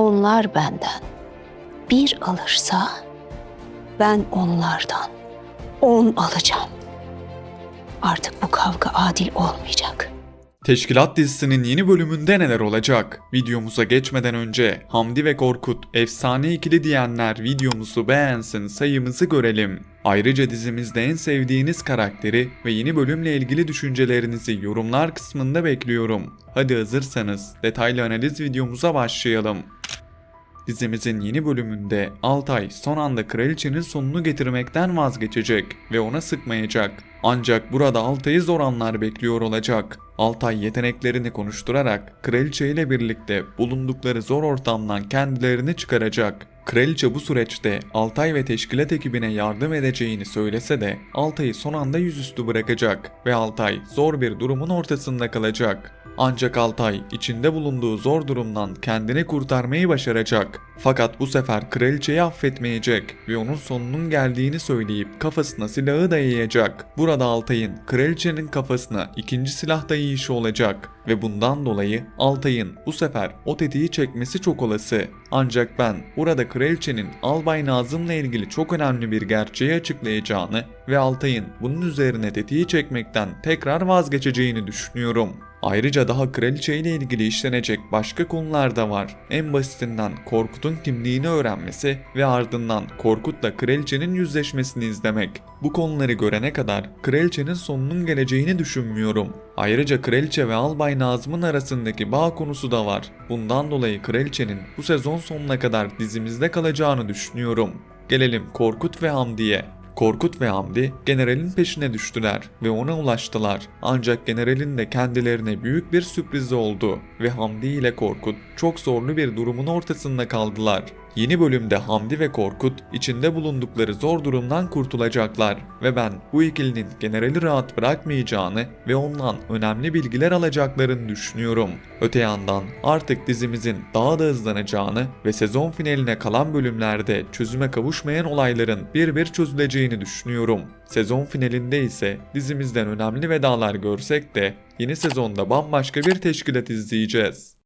onlar benden bir alırsa ben onlardan on alacağım. Artık bu kavga adil olmayacak. Teşkilat dizisinin yeni bölümünde neler olacak? Videomuza geçmeden önce Hamdi ve Korkut efsane ikili diyenler videomuzu beğensin sayımızı görelim. Ayrıca dizimizde en sevdiğiniz karakteri ve yeni bölümle ilgili düşüncelerinizi yorumlar kısmında bekliyorum. Hadi hazırsanız detaylı analiz videomuza başlayalım. Dizimizin yeni bölümünde Altay son anda kraliçenin sonunu getirmekten vazgeçecek ve ona sıkmayacak. Ancak burada Altay'ı zor anlar bekliyor olacak. Altay yeteneklerini konuşturarak kraliçe ile birlikte bulundukları zor ortamdan kendilerini çıkaracak. Kraliçe bu süreçte Altay ve teşkilat ekibine yardım edeceğini söylese de Altay'ı son anda yüzüstü bırakacak ve Altay zor bir durumun ortasında kalacak. Ancak Altay içinde bulunduğu zor durumdan kendini kurtarmayı başaracak. Fakat bu sefer kraliçeyi affetmeyecek ve onun sonunun geldiğini söyleyip kafasına silahı dayayacak. Burada Altay'ın kraliçenin kafasına ikinci silah dayayışı olacak ve bundan dolayı Altay'ın bu sefer o tetiği çekmesi çok olası. Ancak ben burada kraliçenin Albay Nazım'la ilgili çok önemli bir gerçeği açıklayacağını ve Altay'ın bunun üzerine tetiği çekmekten tekrar vazgeçeceğini düşünüyorum. Ayrıca daha kraliçe ile ilgili işlenecek başka konular da var. En basitinden Korkut'un kimliğini öğrenmesi ve ardından Korkut'la kraliçenin yüzleşmesini izlemek. Bu konuları görene kadar kraliçenin sonunun geleceğini düşünmüyorum. Ayrıca kraliçe ve Albay Nazım'ın arasındaki bağ konusu da var. Bundan dolayı kraliçenin bu sezon sonuna kadar dizimizde kalacağını düşünüyorum. Gelelim Korkut ve Hamdi'ye. Korkut ve Hamdi generalin peşine düştüler ve ona ulaştılar. Ancak generalin de kendilerine büyük bir sürprizi oldu ve Hamdi ile Korkut çok zorlu bir durumun ortasında kaldılar. Yeni bölümde Hamdi ve Korkut içinde bulundukları zor durumdan kurtulacaklar ve ben bu ikilinin generali rahat bırakmayacağını ve ondan önemli bilgiler alacaklarını düşünüyorum. Öte yandan artık dizimizin daha da hızlanacağını ve sezon finaline kalan bölümlerde çözüme kavuşmayan olayların bir bir çözüleceğini düşünüyorum. Sezon finalinde ise dizimizden önemli vedalar görsek de yeni sezonda bambaşka bir teşkilat izleyeceğiz.